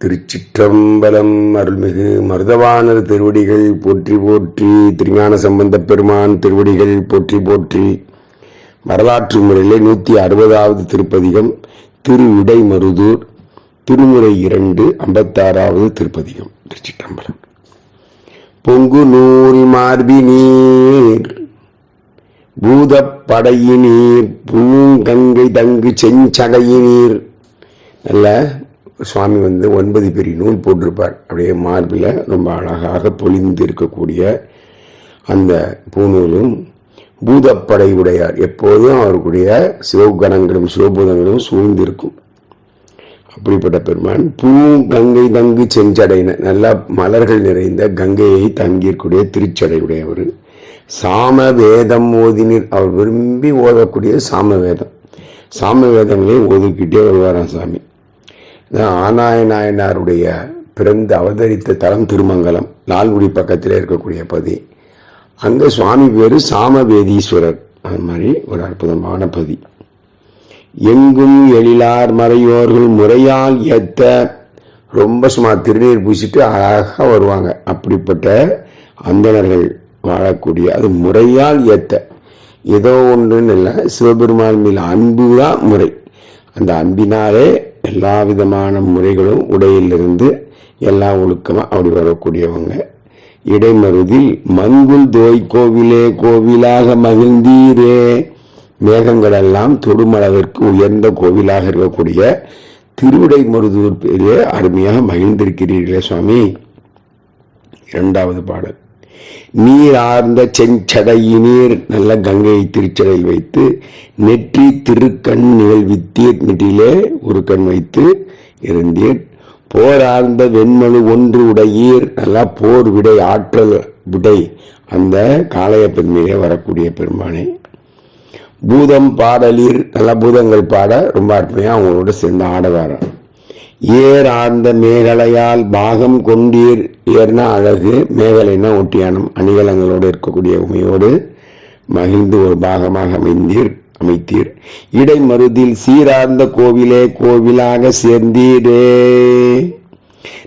திருச்சிற்றம்பலம் அருள்மிகு மருதவாணர் திருவடிகள் போற்றி போற்றி திருஞான சம்பந்தப் பெருமான் திருவடிகள் போற்றி போற்றி. வரலாற்று முறையிலே நூற்றி அறுபதாவது திருப்பதிகம் திருவிடை மருதூர் திருமுறை இரண்டு ஐம்பத்தாறாவது திருப்பதிகம் திருச்சிற்றம்பலம். பொங்கு நூறி மார்பி நீர் பூதப்படையினீர் பூங்கங்கை தங்கு செஞ்சகையினீர் நல்ல சுவாமி வந்து ஒன்பது பெரிய நூல் போட்டிருப்பார். அப்படியே மார்பில் ரொம்ப அழகாக பொழிந்து இருக்கக்கூடிய அந்த பூநூலும் பூதப்படை உடையார் எப்போதும் அவருடைய சிவகணங்களும் சிவபூதங்களும் சூழ்ந்திருக்கும். அப்படிப்பட்ட பெருமான் பூ கங்கை தங்கு செஞ்சடைன நல்லா மலர்கள் நிறைந்த கங்கையை தங்கியிருக்கூடிய திருச்சடை உடையவர் சாம வேதம் ஓதினீர். அவர் விரும்பி ஓதக்கூடிய சாம வேதம் சாம வேதங்களையும் ஓதிக்கிட்டே வருவாராம் சாமி. ஆனாய நாயனாருடைய பிறந்து அவதரித்த தலம் திருமங்கலம் லால்குடி பக்கத்தில் இருக்கக்கூடிய பதி அங்கே சுவாமி பேரு சாமவேதீஸ்வரர். அது மாதிரி ஒரு அற்புதமான பதி எங்கும் எழிலார் மறையோர்கள் முறையால் ஏத்த ரொம்ப சும்மா திருநீர் பூசிட்டு அழகாக வருவாங்க. அப்படிப்பட்ட அந்தணர்கள் வாழக்கூடிய அது முறையால் ஏத்த. ஏதோ ஒன்றுன்னு இல்லை சிவபெருமான் மேல் அன்பு தான் முறை. அந்த அன்பினாலே எல்லா விதமான முறைகளும் உடையிலிருந்து எல்லா ஒழுக்கமாக அப்படி வரக்கூடியவங்க. இடைமருதில் மங்குல் தோய் கோவிலே கோவிலாக மகிழ்ந்தீரே. மேகங்கள் எல்லாம் தொடுமளவிற்கு உயர்ந்த கோவிலாக இருக்கக்கூடிய திருவிடை மருதூர் அருமையாக மகிழ்ந்திருக்கிறீர்களே சுவாமி. இரண்டாவது பாடல். நீர் ஆர்ந்த செஞ்சடையினீர் நல்ல கங்கையை திருச்சடையில் வைத்து நெற்றி திருக்கண் நிகழ்வித்தீர் நெற்றியிலே ஒரு கண் வைத்து இருந்தீர் போரார்ந்த வெண்மனு ஒன்று உடையீர் நல்லா போர் விடை ஆற்றல் விடை அந்த காளைய பெருமையிலே வரக்கூடிய பெருமானே. பூதம் பாடலீர் நல்ல பூதங்கள் பாட ரொம்ப அருமையாக அவங்களோட சேர்ந்து ஆடவாரம். ஏர் ஆர்ந்த மேகலையால் பாகம் கொண்டீர் ஏர்னா அழகு மேகலைனா ஒட்டியானம் அணிகலங்களோடு இருக்கக்கூடிய உமையோடு மகிழ்ந்து ஒரு பாகமாக அமைந்தீர் அமைத்தீர். இடைமருதில் சீரார்ந்த கோவிலே கோவிலாக சேர்ந்தீரே.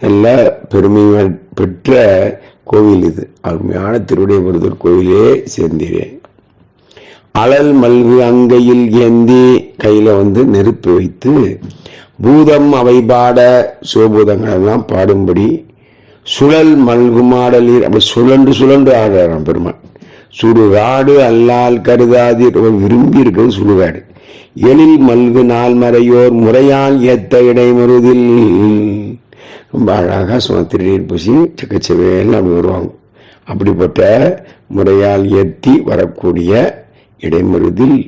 நல்ல பெருமை பெற்ற கோவில் இது. அருமையான திருவிடைமருதூர் கோவிலே சேர்ந்தீரே. அழல் மல்கு அங்கையில் ஏந்தி கையில வந்து நெருப்பு வைத்து பூதம் அவை பாட சிவபூதங்கள் எல்லாம் பாடும்படி சுழல் மல்குமாடலீர் அப்படி சுழன்று சுழன்று ஆடுறாராம் பெருமாள். சுடுகாடு அல்லால் கருதாதி விரும்பி இருக்கிறது சுடுகாடு. எழில் மல்கு நாள் மறையோர் முறையால் ஏத்த இடைமருதில் ரொம்ப அழகாக சும திருநீர் பூசி சக்கச்சவேன்னு அப்படி வருவாங்க. அப்படிப்பட்ட முறையால் ஏத்தி வரக்கூடிய இடைமருதில்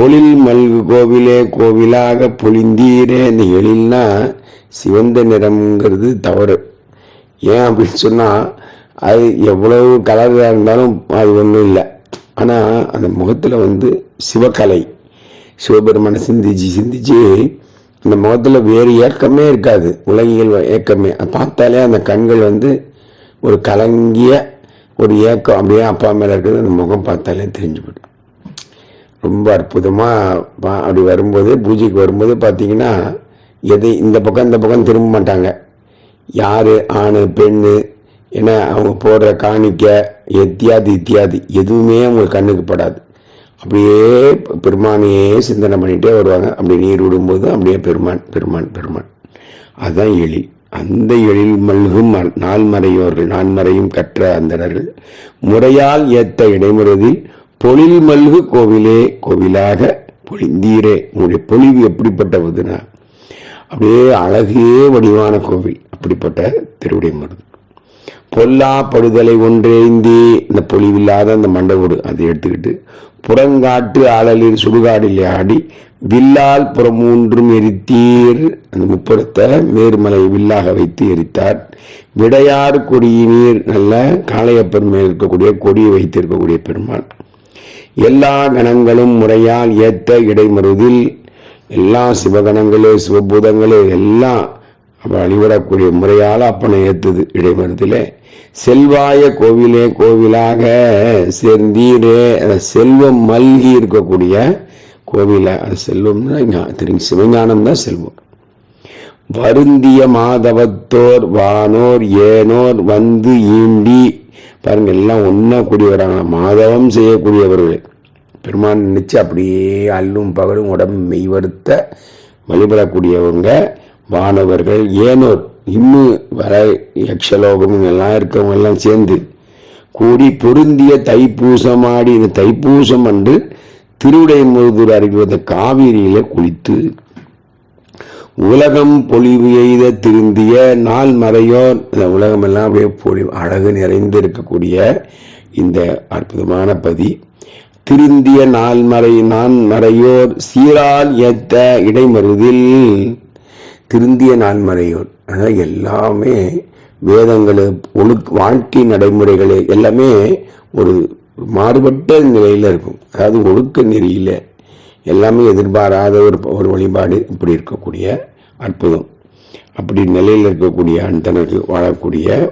பொழில் மல்கு கோவிலே கோவிலாக பொழிந்தீரே இந்த எழில்னா சிவந்த நிறம்ங்கிறது தவறு. ஏன் அப்படின்னு சொன்னால் அது எவ்வளவு கலராக இருந்தாலும் அது ஒன்றும் இல்லை. ஆனால் அந்த முகத்தில் வந்து சிவகலை சிவபெருமான சிந்திச்சு சிந்திச்சு அந்த முகத்தில் வேறு ஏக்கமே இருக்காது. உலகியல் ஏக்கமே. பார்த்தாலே அந்த கண்கள் வந்து ஒரு கலங்கிய ஒரு ஏக்கம். அப்படியே அப்பா மேலே இருக்கிறது அந்த முகம் பார்த்தாலே தெரிஞ்சு போயிடும். ரொம்ப அற்புதமாக அப்படி வரும்போது பூஜைக்கு வரும்போது பார்த்தீங்கன்னா எது இந்த பக்கம் இந்த பக்கம் திரும்ப மாட்டாங்க. யார் ஆண் பெண் ஏன்னா அவங்க போடுற காணிக்க எத்தியாதி இத்தியாதி எதுவுமே அவங்க கண்ணுக்கு படாது. அப்படியே பெருமானையே சிந்தனை பண்ணிகிட்டே வருவாங்க. அப்படி நீர் விடும்போது அப்படியே பெருமான் பெருமான் பெருமான். அதுதான் எழில். அந்த எழில் மல்கும் நான்மறையோர்கள் நான்மறையும் கற்ற அந்தனர்கள் முறையால் ஏற்ற இடைமுறையில் பொழில் மல்கு கோவிலே கோவிலாக பொழிந்தீரே. உங்களுடைய பொழிவு எப்படிப்பட்டதுன்னா அப்படியே அழகே வடிவான கோவில். அப்படிப்பட்ட திருவிடை மருது. பொல்லா படுதலை ஒன்றேந்தி இந்த. பொழிவில்லாத அந்த மண்டவோடு அதை எடுத்துக்கிட்டு புறங்காட்டு ஆளலில் சுடுகாடில் ஆடி வில்லால் புறமூன்றும் எரித்தீர். அந்த முப்புறத்தை மேர்மலை வில்லாக வைத்து எரித்தார். விடையார் கொடியினீர். நல்ல காளையப்பெருமை இருக்கக்கூடிய கொடியை வைத்து இருக்கக்கூடிய பெருமான். எல்லா கணங்களும் முறையால் ஏற்ற இடைமருதில் எல்லா சிவகணங்களே சிவபூதங்களே எல்லாம் வழிபடக்கூடிய முறையால் அப்பனை ஏற்றுது இடைமருதிலே. செல்வாய கோவிலே கோவிலாக சேர்ந்தீரே செல்வம் மல்கி இருக்கக்கூடிய கோவில. அது செல்வம்னா திரு சிவஞானம் தான் செல்வம். வருந்திய மாதவத்தோர் வானோர் ஏனோர் வந்து ஈண்டி பாருங்க எல்லாம் ஒன்றா கூடி வராங்க மாதவம் செய்யக்கூடியவர்கள். பெருமான் நினைச்சு அப்படியே அல்லும் பகலும் உடம்பு மெய்வருத்த வழிபடக்கூடியவங்க வானவர்கள் ஏனோர். இன்னும் வர யக்ஷலோகம் எல்லாம் இருக்கவங்க எல்லாம் சேர்ந்து கூடி பொருந்திய தைப்பூசமாடி இந்த தைப்பூசம் அன்று திருவிடைமுருதூர் அறிவித்த காவிரியில குளித்து உலகம் பொலிவு எய்த திருந்திய நாள் மறையோர் இந்த உலகம் எல்லாம் அப்படியே பொழிவு அழகு நிறைந்து இருக்கக்கூடிய இந்த அற்புதமான பதி. திருந்திய நாள் மறை நான் மறையோர் சீரால் ஏத்த இடைமருதில். திருந்திய நாள் மறையோர் அதான் எல்லாமே வேதங்கள் ஒழுக் வாழ்க்கை நடைமுறைகள் எல்லாமே ஒரு மாறுபட்ட நிலையில இருக்கும். அதாவது ஒழுக்க நெறியில. எல்லாமே எதிர்பாராத ஒரு ஒரு வழிபாடு இப்படி இருக்கக்கூடிய அற்புதம். அப்படி நிலையில் இருக்கக்கூடிய அந்தனர்கள் வாழக்கூடிய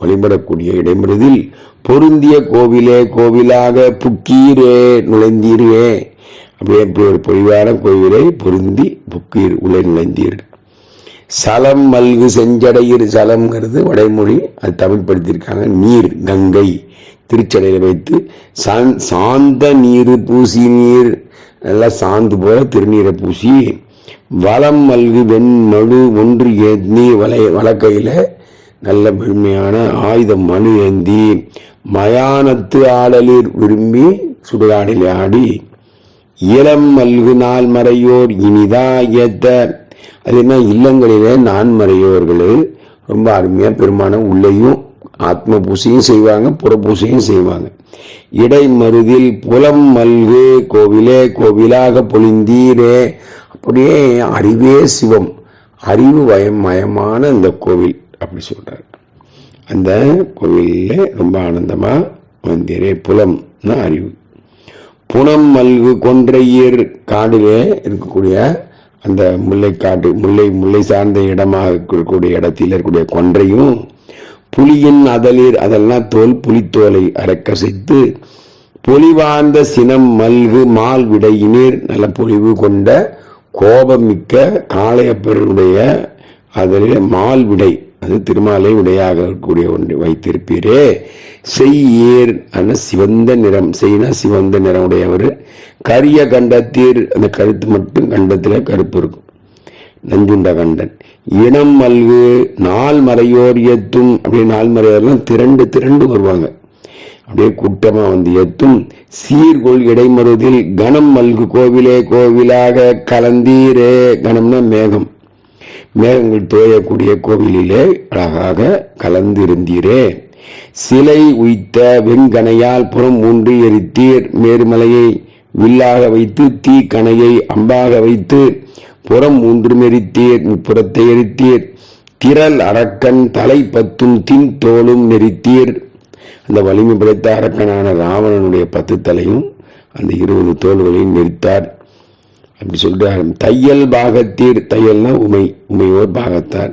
வழிபடக்கூடிய இடைமருதில் பொருந்திய கோவிலே கோவிலாக புக்கீரே நுழைந்தீரே. அப்படியே இப்படி ஒரு பொழிவான கோவிலை பொருந்தி புக்கீர் உள்ளே நுழைந்தீர். சலம் மல்கு செஞ்சடையிறு சலம்ங்கிறது வடைமொழி அது தமிழ் படுத்தியிருக்காங்க நீர் கங்கை திருச்சடையில் வைத்து சாந்- சாந்த நீர் பூசி நீர். நல்லா சாந்து போல திருநீரை பூசி வளம் மல்கு வெண் மழு ஒன்று ஏந்தி வலை வளக்கையில் நல்ல பெருமையான ஆயுதம் மனு ஏந்தி மயானத்து ஆடலில் விரும்பி சுடுகாடில் ஆடி இளம் மல்கு நாள் மறையோர் இனிதா ஏத்த. அது என்ன இல்லங்களிலே நான்மறையோர்கள் ரொம்ப அருமையாக பெருமான உள்ளேயும் ஆத்ம பூசையும் செய்வாங்க புற பூசையும் செய்வாங்க. இடைமருதில் புலம் மல்கு கோவிலே கோவிலாக பொழிந்தீரே. அப்படியே அறிவே சிவம் அறிவு வயம் மயமான இந்த கோவில் அப்படி சொல்றாரு. அந்த கோவிலில் ரொம்ப ஆனந்தமா வந்தீரே புலம்னா அறிவு. புனம் மல்கு கொன்றையர் காடிலே இருக்கக்கூடிய அந்த முல்லைக்காடு முல்லை முல்லை சார்ந்த இடமாக இருக்கக்கூடிய இடத்தில் இருக்கக்கூடிய கொன்றையும் புலியின் அதளிர் அதெல்லாம் தோல் புலித்தோலை அரைக்கசைத்து பொலிவார்ந்த சினம் மல்கு மால் விடையினீர் நல்ல பொலிவு கொண்ட கோபமிக்க காளையப்பருடைய அதில் மால் விடை அது திருமாலை உடையாக இருக்கக்கூடிய ஒன்று வைத்திருப்பீரே. செய்யீர் அந்த சிவந்த நிறம் செய்னா சிவந்த நிறம் உடையவர் கரிய கண்டத்தீர் அந்த கருத்து மட்டும் கண்டத்தில் கருப்பு இருக்கும். நஞ்சுண்ட கண்டன் இனம் மல்கு நாள் மறையோர் எத்தும் அப்படியே நாள் மறையோர்லாம் திரண்டு திரண்டு வருவாங்க. அப்படியே கூட்டமா வந்து எத்தும் சீர்கொள் இடைமருதில் கணம் மல்கு கோவிலே கோவிலாக கலந்தீரே. கணம்னா மேகம். மேகங்கள் தோயக்கூடிய கோவிலிலே அழகாக கலந்திருந்தீரே. சிலை உய்த்த வெங்கனையால் புறம் ஊன்றி எரித்தீர். மேருமலையை வில்லாக வைத்து தீ கணையை அம்பாக வைத்து புறம் மூன்றும் மெரித்தீர் முப்புறத்தை எரித்தீர். திரள் அரக்கன் தலை பத்தும் தின் தோளும் நெறித்தீர். அந்த வலிமை படைத்த அரக்கனான ராவணனுடைய பத்து தலையும் அந்த இருபது தோள்களையும் நெரித்தார் அப்படி சொல்றாரு தையல் பாகத்தீர். தையல்னா உமை உமையோர் பாகத்தார்.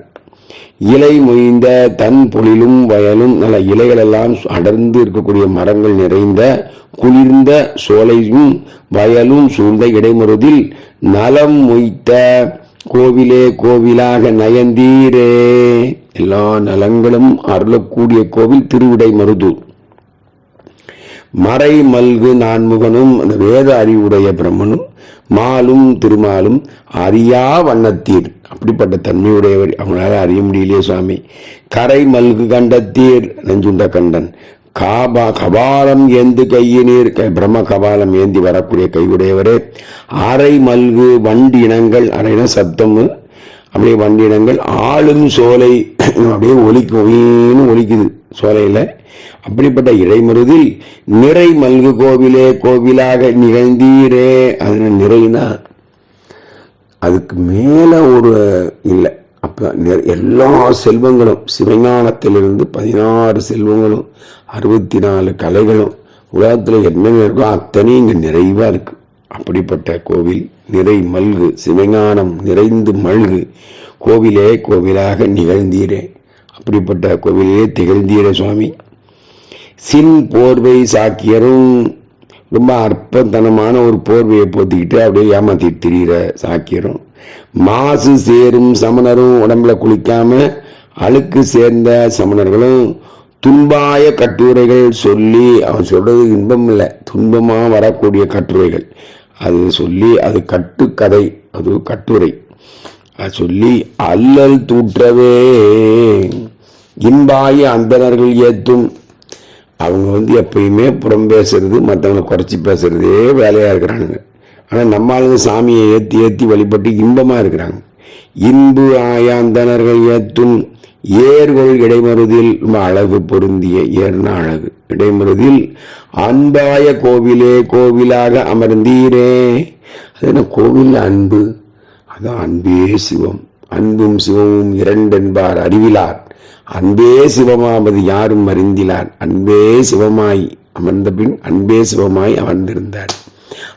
இலை மொய்ந்த தன் பொழிலும் வயலும் நல்ல இலைகள் எல்லாம் அடர்ந்து இருக்கக்கூடிய மரங்கள் நிறைந்த குளிர்ந்த சோலையும் வயலும் சூழ்ந்த இடைமருதில் நலம் மொய்த்த கோவிலே கோவிலாக நயந்தீரே. எல்லா நலங்களும் அருளக்கூடிய கோவில் திருவிடை மருதூர். மறை மல்கு நான்முகனும் அந்த வேத அறிவுடைய பிரம்மனும் மாலும் திருமாலும் அறியா வண்ணத்தீர். அப்படிப்பட்ட தன்மையுடையவர். அவங்களால அறிய முடியலையே சுவாமி. கரை மல்கு கண்டத்தீர் நஞ்சுண்ட கண்டன். காபா கபாலம் ஏந்து கையினீர். பிரம்ம கபாலம் ஏந்தி வரக்கூடிய கையுடையவரே அரை மல்கு வண்டி இனங்கள் அரைனா சத்தம் அப்படியே வண்டி இனங்கள் ஆளும் சோலை அப்படியே ஒலிக்கும் ஒயின்னு ஒலிக்குது சோலையில. அப்படிப்பட்ட இடைமருதில் நிறை மல்கு கோவிலே கோவிலாக நிகழ்ந்தீரே அது நிறைனா அதுக்கு மேல ஒரு இல்லை. அப்ப நெ- எல்லா செல்வங்களும் சிவஞானத்திலிருந்து பதினாறு செல்வங்களும் அறுபத்தி நாலு கலைகளும் உலகத்தில் என்னென்ன இருக்கோ அத்தனையும் இங்கே நிறைவாக இருக்கு. அப்படிப்பட்ட கோவில் நிறை மல்கு சிவஞானம் நிறைந்து மல்கு கோவிலே கோவிலாக நிகழ்ந்தீரே. அப்படிப்பட்ட கோவிலே திகழ்ந்தீரே சுவாமி. சின் போர்வை சாக்கியரும் ரொம்ப அற்பத்தனமான ஒரு போர்வையை போத்திக்கிட்டு அப்படியே ஏமாத்திட்டு திரிகிற சாக்கியரும் மாசு சேரும் சமணரும் உடம்புல குளிக்காம அழுக்கு சேர்ந்த சமணர்களும் துன்பாய கட்டுரைகள் சொல்லி அவன் சொல்றது இன்பம் இல்லை துன்பமாக வரக்கூடிய கட்டுரைகள். அது சொல்லி அது கட்டுக்கதை. அது கட்டுரை. அது சொல்லி அல்லல் தூற்றவே. இன்பாய அந்தணர்கள் ஏத்தும். அவங்க வந்து எப்பயுமே புறம் பேசுறது மற்றவங்களை குறைச்சி பேசுறதே வேலையா இருக்கிறானுங்க. ஆனால் நம்ம ஆளுங்க சாமியை ஏற்றி ஏற்றி வழிபட்டு இன்பமாக இருக்கிறாங்க. இன்பு ஆயாந்தனர்கள் ஏத்தும். ஏர்கள் இடைமருதில் ரொம்ப அழகு பொருந்திய ஏர்னா அழகு. இடைமருதில் அன்பாய கோவிலே கோவிலாக அமர்ந்தீரே. அது என்ன கோவில் அன்பு? அதான் அன்பே சிவம். அன்பும் சிவமும் இரண்டென்பார் அறிவிலார். அன்பே சிவமாவது யாரும் அறிந்திலார். அன்பே சிவமாய் அமர்ந்த பின் அன்பே சிவமாய் அமர்ந்திருந்தார்.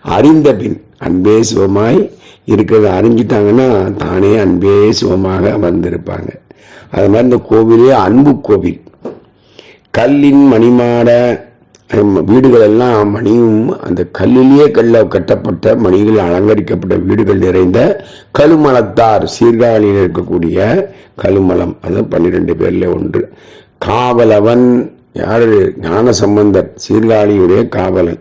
அறிந்த பின் அன்பே சிவமாய் இருக்கிறத அறிஞ்சிட்டாங்கன்னா தானே அன்பே சுகமாக அமர்ந்திருப்பாங்க. அது மாதிரி இந்த கோவிலே அன்பு கோவில். கல்லின் மணிமாட வீடுகள் எல்லாம் மணியும் அந்த கல்லிலேயே கல்ல கட்டப்பட்ட மணிகள் அலங்கரிக்கப்பட்ட வீடுகள் நிறைந்த கழுமலத்தார் சீர்காழியில் இருக்கக்கூடிய கழுமலம். அது பன்னிரெண்டு பேர்ல ஒன்று. காவலவன் யாரு? ஞான சம்பந்தர் சீர்காழியுடைய காவலன்.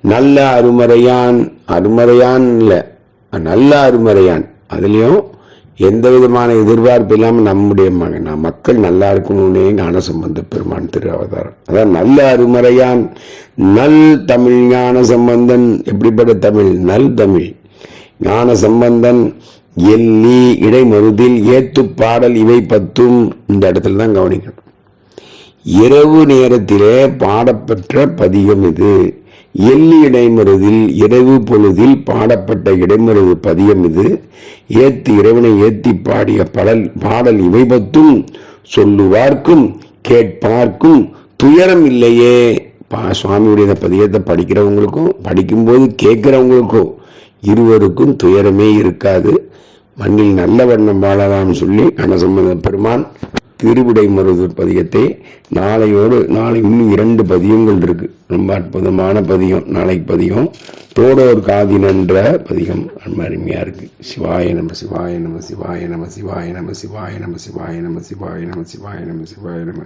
நல்ல அருமறையான் அருமறையான் இல்லை. நல்ல அருமறையான். அதுலேயும் எந்த விதமான எதிர்பார்ப்பு இல்லாமல் நம்முடைய மகன். மக்கள் நல்லா இருக்கணும்னே ஞான சம்பந்த பெருமான் திரு அவதாரம். அதான் நல்ல அருமறையான் நல் தமிழ் ஞான சம்பந்தன் எப்படிப்பட்ட தமிழ்? நல் தமிழ். ஞான சம்பந்தன் எல்லி இடைமருதில் ஏத்து பாடல் இவை பத்தும் இந்த இடத்துல தான் கவனிக்கணும். இரவு நேரத்திலே பாடப்பெற்ற பதிகம் இது. எள்ளி இடைமருதில் இரவு பொழுதில் பாடப்பட்ட இடைமருது பதியம் இது. ஏத்தி இறைவனை ஏத்தி பாடிய பாடல் பாடல் இவைபத்தும் சொல்லுவார்க்கும் கேட்பார்க்கும் துயரம் இல்லையே. பா சுவாமியுடைய பதியத்தை படிக்கிறவங்களுக்கும் படிக்கும்போது கேட்கிறவங்களுக்கும் இருவருக்கும் துயரமே இருக்காது. மண்ணில் நல்ல வண்ணம் வாழலாம்னு சொல்லி கனசம்பந்த பெருமான் திருவிடை மருது பதியத்தை நாளையோடு நாளை இன்னும் இரண்டு பதியங்கள் இருக்கு. ரொம்ப அற்புதமான பதியம் நாளைக்கு பதியம் தோடோர் காதினன்ற பதிகம் ரொம்ப அருமையா இருக்கு. சிவாய நம சிவாய நம சிவாய நம சிவாய நம சிவாய நம சிவாய நம சிவாய நம சிவாய நம சிவாய நம.